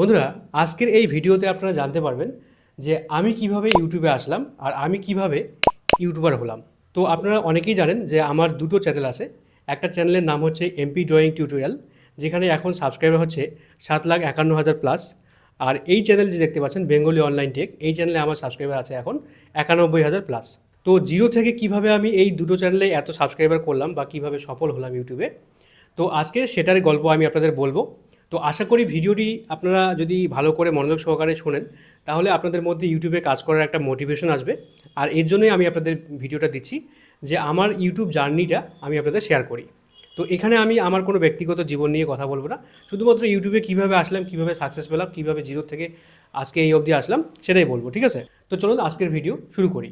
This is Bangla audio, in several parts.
বন্ধুরা, আজকের এই ভিডিওতে আপনারা জানতে পারবেন যে আমি কীভাবে ইউটিউবে আসলাম আর আমি কীভাবে ইউটিউবার হলাম। তো আপনারা অনেকেই জানেন যে আমার দুটো চ্যানেল আছে। একটা চ্যানেলের নাম হচ্ছে এমপি ড্রয়িং টিউটোরিয়াল, যেখানে এখন সাবস্ক্রাইবার হচ্ছে সাত লাখ একান্ন হাজার প্লাস। আর এই চ্যানেল যে দেখতে পাচ্ছেন, বেঙ্গলি অনলাইন টেক, এই চ্যানেলে আমার সাবস্ক্রাইবার আছে এখন একানব্বই হাজার প্লাস। তো জিরো থেকে কীভাবে আমি এই দুটো চ্যানেলে এত সাবস্ক্রাইবার করলাম বা কীভাবে সফল হলাম ইউটিউবে? তো আজকে সেটার গল্প আমি আপনাদের বলব। তো আশা করি ভিডিওটি আপনারা যদি ভালো করে মনোযোগ সহকারে শোনেন, তাহলে আপনাদের মধ্যে ইউটিউবে কাজ করার একটা মোটিভেশন আসবে। আর এর জন্যই আমি আপনাদের ভিডিওটা দিচ্ছি যে আমার ইউটিউব জার্নিটা আমি আপনাদের শেয়ার করি। তো এখানে আমি আমার কোনো ব্যক্তিগত জীবন নিয়ে কথা বলব না। শুধুমাত্র ইউটিউবে কীভাবে আসলাম, কীভাবে সাকসেস পেলাম, কীভাবে জিরো থেকে আজকে এই অবধি আসলাম, সেটাই বলব, ঠিক আছে? তো চলুন আজকের ভিডিও শুরু করি।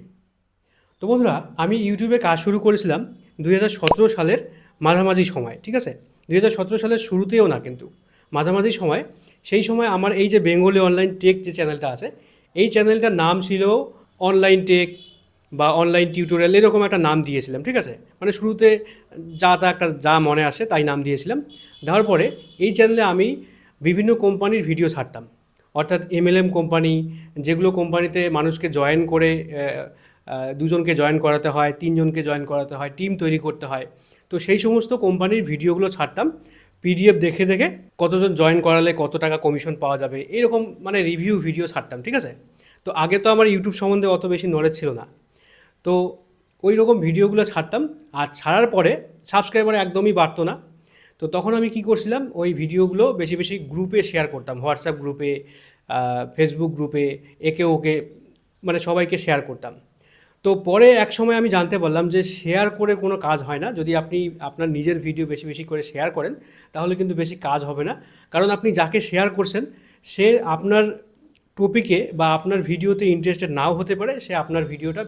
তো বন্ধুরা, আমি ইউটিউবে কাজ শুরু করেছিলাম দুই হাজার সতেরো সালের মাঝামাঝি সময়, ঠিক আছে? দু হাজার সতেরো সালের শুরুতেও না কিন্তু। মাঝামাঝি সময়। সেই সময় আমার এই যে বেঙ্গলি অনলাইন টেক যে চ্যানেলটা আছে, এই চ্যানেলটার নাম ছিল অনলাইন টেক বা অনলাইন টিউটোরিয়াল এরকম একটা নাম দিয়েছিলাম, ঠিক আছে? মানে শুরুতে যা তা একটা যা মনে আসে তাই নাম দিয়েছিলাম। দেওয়ার পরে এই চ্যানেলে আমি বিভিন্ন কোম্পানির ভিডিও ছাড়তাম। অর্থাৎ এমএলএম কোম্পানি, যেগুলো কোম্পানিতে মানুষকে জয়েন করে দুজনকে জয়েন করাতে হয়, তিনজনকে জয়েন করাতে হয় টিম তৈরি করতে হয়। তো সেই সমস্ত কোম্পানির ভিডিওগুলো ছাড়তাম। পিডিএফ দেখে দেখে কতজন জয়েন করালে কত টাকা কমিশন পাওয়া যাবে, এরকম মানে রিভিউ ভিডিও ছাড়তাম, ঠিক আছে? তো আগে তো আমার ইউটিউব সম্বন্ধে অত বেশি নলেজ ছিল না। তো ওই রকম ভিডিওগুলো ছাড়তাম, আর ছাড়ার পরে সাবস্ক্রাইবার একদমই বাড়তো না। তো তখন আমি কি করছিলাম, ওই ভিডিওগুলো বেশি বেশি গ্রুপে শেয়ার করতাম হোয়াটসঅ্যাপ গ্রুপে ফেসবুক গ্রুপে একে ওকে মানে সবাইকে শেয়ার করতাম। তো পরে এক সময় আমি জানতে পারলাম যে শেয়ার করে কোনো কাজ হয় না। যদি আপনি আপনার নিজের ভিডিও বেশি বেশি করে শেয়ার করেন, তাহলে কিন্তু বেশি কাজ হবে না। কারণ আপনি যাকে শেয়ার করছেন, সে আপনার টপিকে বা আপনার ভিডিওতে ইন্টারেস্টেড নাও হতে পারে, সে আপনার ভিডিওটা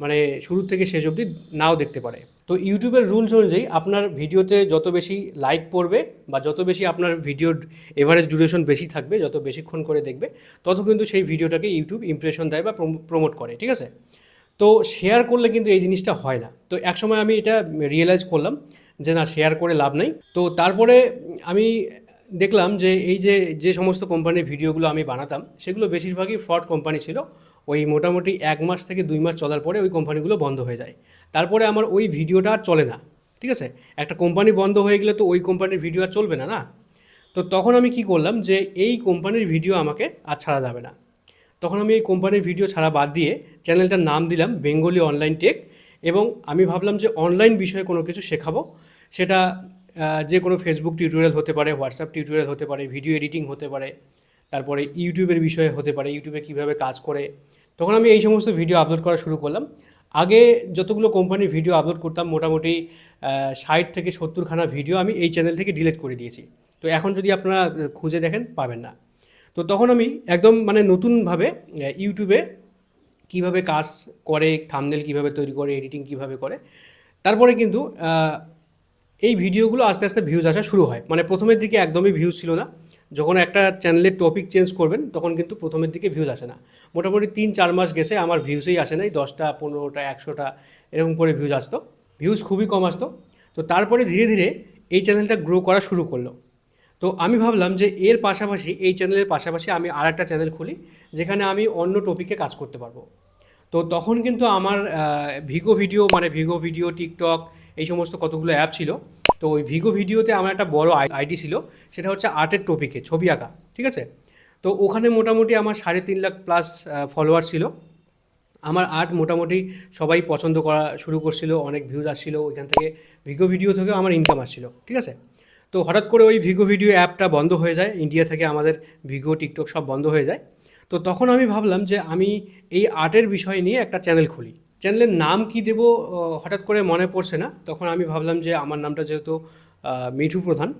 মানে শুরু থেকে শেষ অবধি নাও দেখতে পারে। তো ইউটিউবের রুলস অনুযায়ী আপনার ভিডিওতে যত বেশি লাইক পড়বে বা যত বেশি আপনার ভিডিওর এভারেজ ডিউরেশন বেশি থাকবে, যত বেশিক্ষণ করে দেখবে, তত কিন্তু সেই ভিডিওটাকে ইউটিউব ইমপ্রেশন দেয় বা প্রমোট করে, ঠিক আছে? তো শেয়ার করলে কিন্তু এই জিনিসটা হয় না। তো একসময় আমি এটা রিয়েলাইজ করলাম যে না শেয়ার করে লাভ নাই। তো তারপরে আমি দেখলাম যে এই যে যে সমস্ত কোম্পানির ভিডিওগুলো আমি বানাতাম, সেগুলো বেশিরভাগই ফ্রড কোম্পানি ছিল। ওই মোটামুটি এক মাস থেকে দুই মাস চলার পরে ওই কোম্পানিগুলো বন্ধ হয়ে যায়। তারপরে আমার ওই ভিডিওটা আর চলে না, ঠিক আছে? একটা কোম্পানি বন্ধ হয়ে গেলে তো ওই কোম্পানির ভিডিও আর চলবে না না? তো তখন আমি কি করলাম যে এই কোম্পানির ভিডিও আমাকে আর ছাড়া যাবে না। তখন আমি এই কোম্পানির ভিডিও ছাড়া বাদ দিয়ে চ্যানেলটার নাম দিলাম বেঙ্গলি অনলাইন টেক এবং আমি ভাবলাম যে অনলাইন বিষয়ে কোনো কিছু শেখাবো। সেটা যে কোনো ফেসবুক টিউটোরিয়াল হতে পারে হোয়াটসঅ্যাপ টিউটোরিয়াল হতে পারে ভিডিও এডিটিং হতে পারে, তারপরে ইউটিউবের বিষয়ে হতে পারে, ইউটিউবে কীভাবে কাজ করে। তখন আমি এই সমস্ত ভিডিও আপলোড করা শুরু করলাম। আগে যতগুলো কোম্পানির ভিডিও আপলোড করতাম, মোটামুটি ষাট থেকে সত্তরখানা ভিডিও আমি এই চ্যানেল থেকে ডিলিট করে দিয়েছি। তো এখন যদি আপনারা খুঁজে দেখেন, পাবেন না। তো তখন আমি একদম মানে নতুনভাবে ইউটিউবে কীভাবে কাজ করে থামনেল কীভাবে তৈরি করে এডিটিং কীভাবে করে, তারপরে কিন্তু এই ভিডিওগুলো আস্তে আস্তে ভিউজ আসা শুরু হয়। মানে প্রথমের দিকে একদমই ভিউজ ছিল না। যখন একটা চ্যানেলের টপিক চেঞ্জ করবেন, তখন কিন্তু প্রথমের দিকে ভিউজ আসে না। মোটামুটি তিন, চার মাস গেছে, আমার ভিউজই আসে নাই। দশটা, পনেরোটা, একশোটা, এরকম করে ভিউজ আসতো। ভিউজ খুবই কম আসতো। তো তারপরে ধীরে ধীরে এই চ্যানেলটা গ্রো করা শুরু করল। তো আমি ভাবলাম যে এর পাশাপাশি, এই চ্যানেলের পাশাপাশি আমি আর একটা চ্যানেল খুলি, যেখানে আমি অন্য টপিকে কাজ করতে পারব। তো তখন কিন্তু আমার ভিগো ভিডিও মানে ভিগো ভিডিও টিকটক এই সমস্ত কতগুলো অ্যাপ ছিল। তো ওই ভিগো ভিডিওতে আমার একটা বড় আইডি ছিল, সেটা হচ্ছে আর্টের টপিকে ছবি আঁকা, ঠিক আছে? তো ওখানে মোটামুটি আমার সাড়ে তিন লাখ প্লাস ফলোয়ার ছিল। আমার আর্ট মোটামুটি সবাই পছন্দ করা শুরু করছিল, অনেক ভিউজ আসছিল, ওইখান থেকে ভিগো ভিডিও থেকেও আমার ইনকাম আসছিল, ঠিক আছে? তো হঠাৎ করে ওই ভিগো ভিডিও অ্যাপটা বন্ধ হয়ে যায় ইন্ডিয়া থেকে আমাদের ভিগো টিকটক সব বন্ধ হয়ে যায়। তো তখন আমি ভাবলাম যে আমি এই আর্টের বিষয় নিয়ে একটা চ্যানেল খুলি। চ্যানেলের নাম কি দেব হঠাৎ করে মনে পড়ছে না। তখন আমি ভাবলাম যে আমার নামটা যেহেতু মিঠু প্রধান,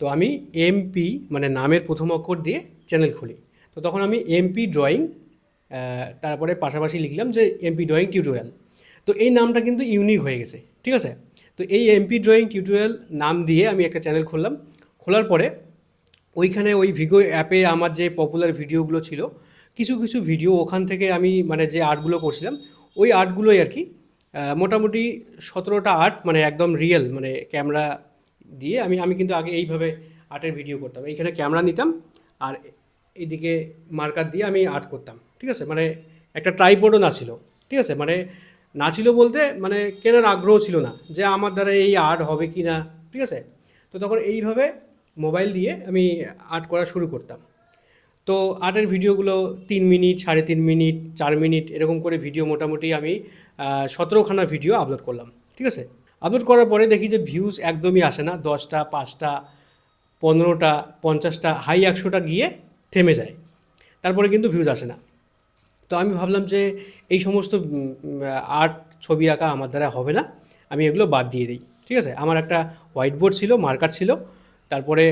তো আমি এমপি মানে নামের প্রথম অক্ষর দিয়ে চ্যানেল খুলি। তো তখন আমি এমপি ড্রয়িং তারপরে পাশাপাশি লিখলাম যে এমপি ড্রয়িং টিউটোরিয়াল তো এই নামটা কিন্তু ইউনিক হয়ে গেছে, ঠিক আছে? তো এই এমপি ড্রয়িং টিউটোরিয়াল নাম দিয়ে আমি একটা চ্যানেল খুললাম। খোলার পরে ওইখানে ওই ভিগো অ্যাপে আমার যে পপুলার ভিডিওগুলো ছিল, কিছু কিছু ভিডিও ওখান থেকে আমি মানে যে আর্টগুলো করছিলাম, ওই আর্টগুলোই আর কি মোটামুটি সতেরোটা আর্ট মানে একদম রিয়েল মানে ক্যামেরা দিয়ে আমি আমি কিন্তু আগে এইভাবে আর্টের ভিডিও করতাম। এইখানে ক্যামেরা নিতাম আর এইদিকে মার্কার দিয়ে আমি আর্ট করতাম। ঠিক আছে? মানে একটা ট্রাইপোডও না ছিল। ঠিক আছে? মানে না ছিল বলতে মানে কেনার আগ্রহ ছিল না যে আমার দ্বারা এই আর্ট হবে কি না, ঠিক আছে? তো তখন এইভাবে মোবাইল দিয়ে আমি আর্ট করা শুরু করতাম। তো আর্টের ভিডিওগুলো তিন মিনিট সাড়ে তিন মিনিট চার মিনিট এরকম করে ভিডিও মোটামুটি আমি সতেরোখানা ভিডিও আপলোড করলাম, ঠিক আছে? আপলোড করার পরে দেখি যে ভিউজ একদমই আসে না, দশটা, পাঁচটা, পনেরোটা, পঞ্চাশটা হাই একশোটা গিয়ে থেমে যায়। তারপরে কিন্তু ভিউজ আসে না। তো আমি ভাবলাম যে এই সমস্ত আর্ট ছবি আঁকা আমার দ্বারা হবে না। আমি এগুলো বাদ দিয়ে দিই, ঠিক আছে? আমার একটা হোয়াইট বোর্ড ছিল মার্কার ছিল। তারপরে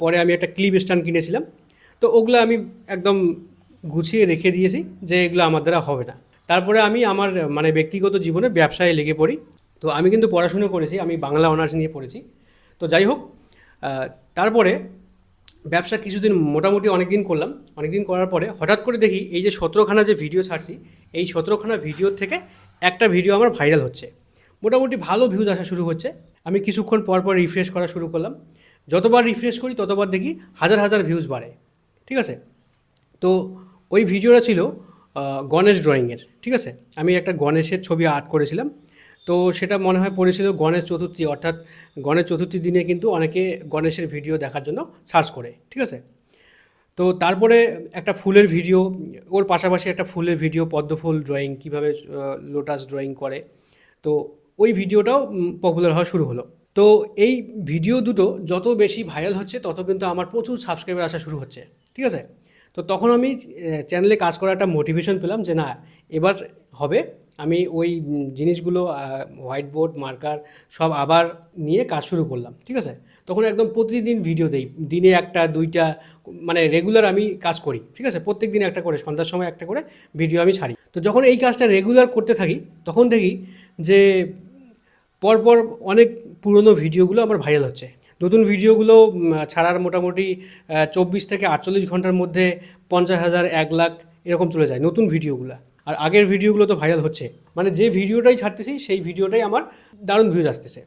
পরে আমি একটা ক্লিপ স্ট্যান্ড কিনেছিলাম। তো ওগুলো আমি একদম গুছিয়ে রেখে দিয়েছি যে এগুলো আমার দ্বারা হবে না। তারপরে আমি আমার মানে ব্যক্তিগত জীবনে ব্যবসায় লেগে পড়ি। তো আমি কিন্তু পড়াশুনো করেছি, আমি বাংলা অনার্স নিয়ে পড়েছি। তো যাই হোক তারপরে ব্যবসা কিছুদিন মোটামুটি অনেক দিন করলাম। অনেক দিন করার পরে হঠাৎ করে দেখি এই যে সতেরোখানা যে ভিডিও ছাড়ছি, এই সতেরোখানা ভিডিওর থেকে একটা ভিডিও আমার ভাইরাল হচ্ছে। মোটামুটি ভালো ভিউজ আসা শুরু হচ্ছে। আমি কিছুক্ষণ পর পর রিফ্রেশ করা শুরু করলাম। যতবার রিফ্রেশ করি, ততবার দেখি হাজার হাজার ভিউজ বাড়ে। ঠিক আছে? তো ওই ভিডিওটা ছিল গণেশ ড্রয়িংয়ের ঠিক আছে? আমি একটা গণেশের ছবি আর্ট করেছিলাম। তো সেটা মনে হয় পড়েছিল গণেশ চতুর্থী, অর্থাৎ গণেশ চতুর্থীর দিনে কিন্তু অনেকে গণেশের ভিডিও দেখার জন্য সার্চ করে, ঠিক আছে? তো তারপরে একটা ফুলের ভিডিও ওর পাশাপাশি একটা ফুলের ভিডিও পদ্মফুল ড্রয়িং কীভাবে লোটাস ড্রয়িং করে। তো ওই ভিডিওটাও পপুলার হওয়া শুরু হলো। তো এই ভিডিও দুটো যত বেশি ভাইরাল হচ্ছে, তত কিন্তু আমার প্রচুর সাবস্ক্রাইবার আসা শুরু হচ্ছে, ঠিক আছে? তো তখন আমি চ্যানেলে কাজ করার একটা মোটিভেশন পেলাম যে না, এবার হবে। আমি ওই জিনিসগুলো হোয়াইট বোর্ড মার্কার সব আবার নিয়ে কাজ শুরু করলাম, ঠিক আছে? তখন একদম প্রতিদিন ভিডিও দেই, দিনে একটা, দুইটা মানে রেগুলার আমি কাজ করি, ঠিক আছে? প্রত্যেক দিন একটা করে, সন্ধ্যার সময় একটা করে ভিডিও আমি ছাড়ি। তো যখন এই কাজটা রেগুলার করতে থাকি, তখন দেখি যে পরপর অনেক পুরনো ভিডিওগুলো আমার ভাইরাল হচ্ছে। নতুন ভিডিওগুলো ছাড়ার মোটামুটি চব্বিশ থেকে আটচল্লিশ ঘণ্টার মধ্যে পঞ্চাশ হাজার, এক লাখ এরকম চলে যায় নতুন ভিডিওগুলো আর আগের ভিডিওগুলো তো ভাইরাল হচ্ছে। মানে যে ভিডিওটাই ছাড়তেছি, সেই ভিডিওটাই আমার দারুণ ভিউজ আসতেছে।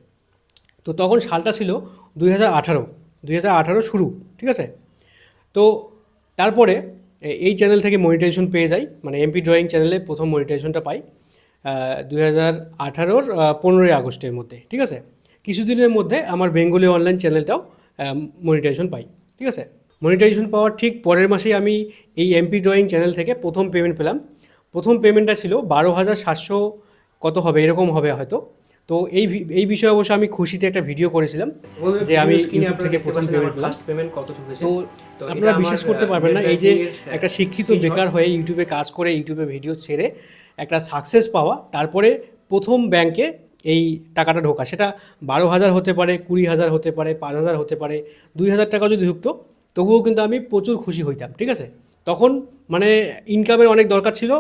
তো তখন সালটা ছিল দুই হাজার আঠারো। দুই হাজার আঠারো শুরু, ঠিক আছে? তো তারপরে এই চ্যানেল থেকে মনিটাইজেশন পেয়ে যাই। মানে এমপি ড্রয়িং চ্যানেলে প্রথম মনিটাইজেশনটা পাই দুই হাজার আঠারোর পনেরোই আগস্টের মধ্যে, ঠিক আছে? কিছুদিনের মধ্যে আমার বেঙ্গলি অনলাইন চ্যানেলটাও মনিটাইজেশন পাই, ঠিক আছে? মনিটাইজেশন পাওয়ার ঠিক পরের মাসেই আমি এই এমপি ড্রয়িং চ্যানেল থেকে প্রথম পেমেন্ট পেলাম প্রথম পেমেন্টটা ছিল বারো হাজার সাতশো কত হবে এরকম হবে হয়তো। তো এই এই বিষয়ে অবশ্য আমি খুশিতে একটা ভিডিও করেছিলাম যে আমি ইউটিউব থেকে প্রথম পেমেন্ট পেলাম। পেমেন্ট কত ঢুকেছে? তো তো আপনারা বিশ্বাস করতে পারবেন না এই যে একটা শিক্ষিত বেকার হয়ে ইউটিউবে কাজ করে ইউটিউবে ভিডিও ছেড়ে একটা সাকসেস পাওয়া তারপরে প্রথম ব্যাংকে এই টাকাটা ঢোকা। সেটা বারো হাজার হতে পারে কুড়ি হাজার হতে পারে পাঁচ হাজার হতে পারে দুই হাজার টাকা যদি ঢুকতো তবুও কিন্তু আমি প্রচুর খুশি হইতাম ঠিক আছে? তখন মানে ইনকামের অনেক দরকার ছিল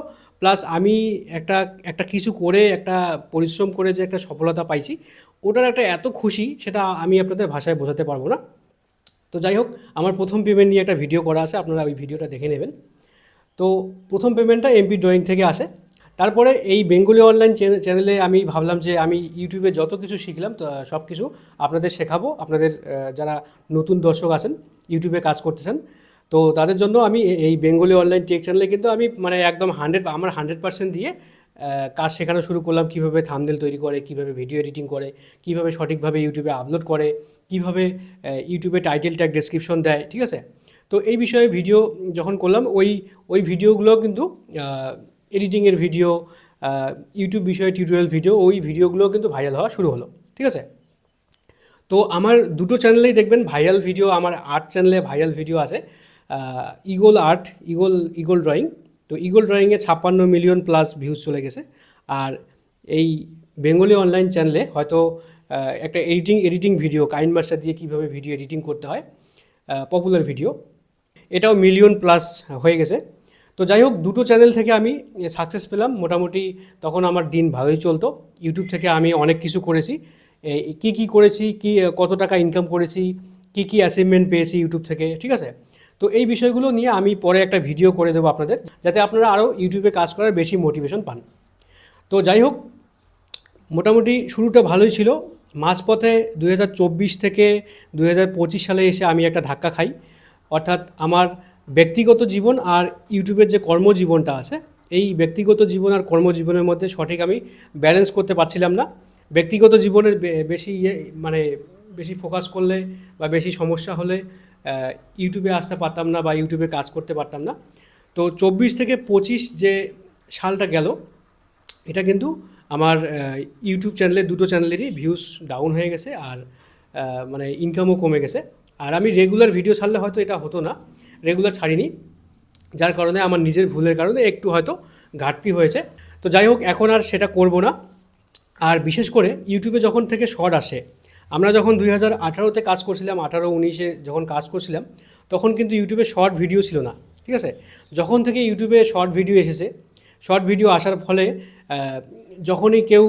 প্লাস আমি একটা একটা কিছু করে, একটা পরিশ্রম করে যে একটা সফলতা পাইছি, ওটার একটা এত খুশি সেটা আমি আপনাদের ভাষায় বোঝাতে পারব না। তো যাই হোক, আমার প্রথম পেমেন্ট নিয়ে একটা ভিডিও করা আছে, আপনারা ওই ভিডিওটা দেখে নেবেন। তো প্রথম পেমেন্টটা এমপি ড্রয়িং থেকে আসে। তারপরে এই বেঙ্গলি অনলাইন চ্যানেলে আমি ভাবলাম যে আমি ইউটিউবে যত কিছু শিখলাম, তো সব কিছু আপনাদের শেখাবো। আপনাদের যারা নতুন দর্শক আছেন ইউটিউবে কাজ করতেছেন তো তাদের জন্য আমি এই বেঙ্গলি অনলাইন টেক চ্যানেলে কিন্তু আমি মানে একদম হান্ড্রেড আমার হান্ড্রেড পার্সেন্ট দিয়ে কাজ শেখানো শুরু করলাম কীভাবে থামনেল তৈরি করে, কীভাবে ভিডিও এডিটিং করে, কীভাবে সঠিকভাবে ইউটিউবে আপলোড করে, কীভাবে ইউটিউবে টাইটেল ট্যাগ ডেসক্রিপশন দেয়, ঠিক আছে? তো এই বিষয়ে ভিডিও যখন করলাম, ওই ওই ভিডিওগুলো কিন্তু এডিটিংয়ের ভিডিও ইউটিউব বিষয়ে টিউটোরিয়াল ভিডিও ওই ভিডিওগুলো কিন্তু ভাইরাল হওয়া শুরু হলো, ঠিক আছে? তো আমার দুটো চ্যানেলেই দেখবেন ভাইরাল ভিডিও আমার আর্ট চ্যানেলে ভাইরাল ভিডিও আছে। Eagle art eagle eagle drawing তো ইগল ড্রয়িংয়ে ছাপ্পান্ন মিলিয়ন প্লাস ভিউজ চলে গেছে। আর এই বেঙ্গলি অনলাইন চ্যানেলে হয়তো একটা editing editing video kind master দিয়ে কীভাবে ভিডিও এডিটিং করতে হয় পপুলার ভিডিও এটাও মিলিয়ন প্লাস হয়ে গেছে। তো যাই হোক, দুটো চ্যানেল থেকে আমি সাকসেস পেলাম। মোটামুটি তখন আমার দিন ভালোই চলতো। ইউটিউব থেকে আমি অনেক কিছু করেছি। কি কি করেছি, কি, কত টাকা ইনকাম করেছি, কি কি অ্যাচিভমেন্ট পেয়েছি ইউটিউব থেকে, ঠিক আছে? তো এই বিষয়গুলো নিয়ে আমি পরে একটা ভিডিও করে দেবো আপনাদের, যাতে আপনারা আরও ইউটিউবে কাজ করার বেশি মোটিভেশন পান। তো যাই হোক, মোটামুটি শুরুটা ভালোই ছিল। মাঝপথে দু হাজার চব্বিশ থেকে দুই হাজার পঁচিশ সালে এসে আমি একটা ধাক্কা খাই। অর্থাৎ আমার ব্যক্তিগত জীবন আর ইউটিউবের যে কর্মজীবনটা আছে, এই ব্যক্তিগত জীবন আর কর্মজীবনের মধ্যে সঠিক আমি ব্যালেন্স করতে পারছিলাম না। ব্যক্তিগত জীবনের বেশি ইয়ে মানে বেশি ফোকাস করলে বা বেশি সমস্যা হলে ইউটিউবে আসতে পারতাম না বা ইউটিউবে কাজ করতে পারতাম না। তো চব্বিশ থেকে পঁচিশ যে সালটা গেল, এটা কিন্তু আমার ইউটিউব চ্যানেলে দুটো চ্যানেলেরই ভিউজ ডাউন হয়ে গেছে আর মানে ইনকামও কমে গেছে। আর আমি রেগুলার ভিডিও ছাড়লে হয়তো এটা হতো না রেগুলার ছাড়িনি। যার কারণে আমার নিজের ভুলের কারণে একটু হয়তো ঘাটতি হয়েছে। তো যাই হোক, এখন আর সেটা করব না। আর বিশেষ করে ইউটিউবে যখন থেকে শর্ট আসে আমরা যখন দুই হাজার আঠারোতে কাজ করছিলাম, আঠারো, উনিশে যখন কাজ করছিলাম, তখন কিন্তু ইউটিউবে শর্ট ভিডিও ছিল না, ঠিক আছে? যখন থেকে ইউটিউবে শর্ট ভিডিও এসেছে, শর্ট ভিডিও আসার ফলে যখনই কেউ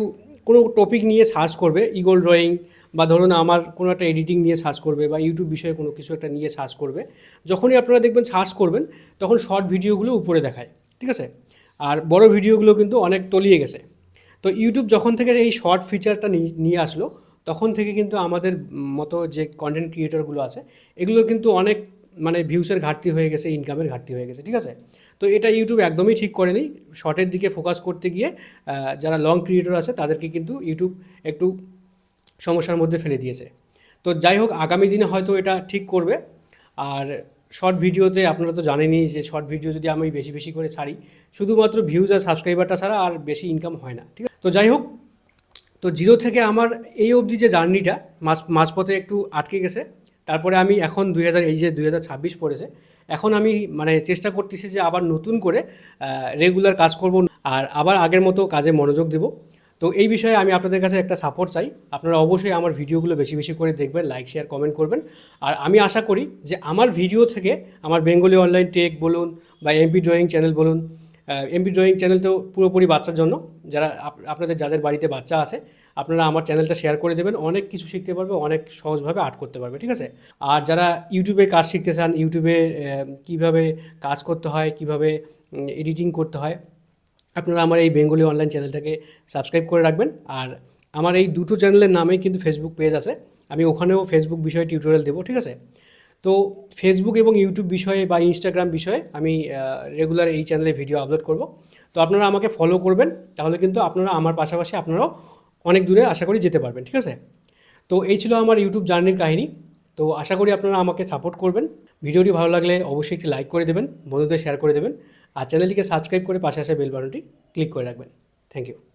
কোনো টপিক নিয়ে সার্চ করবে ইগল ড্রয়িং বা ধরুন আমার কোনো একটা এডিটিং নিয়ে সার্চ করবে বা ইউটিউব বিষয়ে কোনো কিছু একটা নিয়ে সার্চ করবে, যখনই আপনারা দেখবেন সার্চ করবেন, তখন শর্ট ভিডিওগুলো উপরে দেখায়, ঠিক আছে? আর বড় ভিডিওগুলো কিন্তু অনেক তলিয়ে গেছে। তো ইউটিউব যখন থেকে এই শর্ট ফিচারটা নিয়ে- আসলো তখন থেকে কিন্তু আমাদের মতো যে কন্টেন্ট ক্রিয়েটরগুলো আছে, এগুলো কিন্তু অনেক মানে ভিউসের ঘাটতি হয়ে গেছে ইনকামের ঘাটতি হয়ে গেছে, ঠিক আছে? তো এটা ইউটিউব একদমই ঠিক করেনি। শর্টের দিকে ফোকাস করতে গিয়ে যারা লং ক্রিয়েটর আছে, তাদেরকে কিন্তু ইউটিউব একটু সমস্যার মধ্যে ফেলে দিয়েছে। তো যাই হোক, আগামী দিনে হয়তো এটা ঠিক করবে। আর শর্ট ভিডিওতে আপনারা তো জানেনই যে শর্ট ভিডিও যদি আমি বেশি বেশি করে ছাড়ি, শুধুমাত্র ভিউজ আর সাবস্ক্রাইবারটা ছাড়া আর বেশি ইনকাম হয় না, ঠিক আছে? তো যাই হোক তো জিরো থেকে আমার এই অবধি যে জার্নিটা, মাঝ, মাঝপথে একটু আটকে গেছে, তারপরে আমি এখন দুই হাজার, এই যে দুই হাজার ছাব্বিশ পড়েছে, এখন আমি মানে চেষ্টা করতেছি যে আবার নতুন করে রেগুলার কাজ করব, আর আবার আগের মতো কাজে মনোযোগ দেব। তো এই বিষয়ে আমি আপনাদের কাছে একটা সাপোর্ট চাই। আপনারা অবশ্যই আমার ভিডিওগুলো বেশি বেশি করে দেখবেন লাইক শেয়ার কমেন্ট করবেন। আর আমি আশা করি যে আমার ভিডিও থেকে আমার বেঙ্গলি অনলাইন টেক বলুন বা এমপি ড্রয়িং চ্যানেল বলুন এমপি ড্রয়িং চ্যানেল তো পুরোপুরি বাচ্চার জন্য। যারা আপ- আপনাদের, যাদের বাড়িতে বাচ্চা আছে, আপনারা আমার চ্যানেলটা শেয়ার করে দেবেন। অনেক কিছু শিখতে পারবে, অনেক সহজভাবে আর্ট করতে পারবে, ঠিক আছে? আর যারা ইউটিউবে কাজ শিখতে চান ইউটিউবে কীভাবে কাজ করতে হয়, কীভাবে এডিটিং করতে হয়, আপনারা আমার এই বেঙ্গলি অনলাইন চ্যানেলটাকে সাবস্ক্রাইব করে রাখবেন। আর আমার এই দুটো চ্যানেলের নামেই কিন্তু ফেসবুক পেজ আছে। আমি ওখানেও ফেসবুক বিষয়ে টিউটোরিয়াল দেবো, ঠিক আছে? তো ফেসবুক এবং ইউটিউব বিষয়ে বা ইনস্টাগ্রাম বিষয়ে আমি রেগুলার এই চ্যানেলে ভিডিও আপলোড করব। তো আপনারা আমাকে ফলো করবেন, তাহলে কিন্তু আপনারা আমার পাশাপাশি আপনারাও অনেক দূরে আশা করি যেতে পারবেন, ঠিক আছে? তো এই ছিল আমার ইউটিউব জার্নির কাহিনী। তো আশা করি আপনারা আমাকে সাপোর্ট করবেন। ভিডিওটি ভালো লাগলে অবশ্যই একটি লাইক করে দেবেন, বন্ধুদের শেয়ার করে দেবেন। আর চ্যানেলটিকে সাবস্ক্রাইব করে পাশে আসা বেল বাটনটি ক্লিক করে রাখবেন। Thank you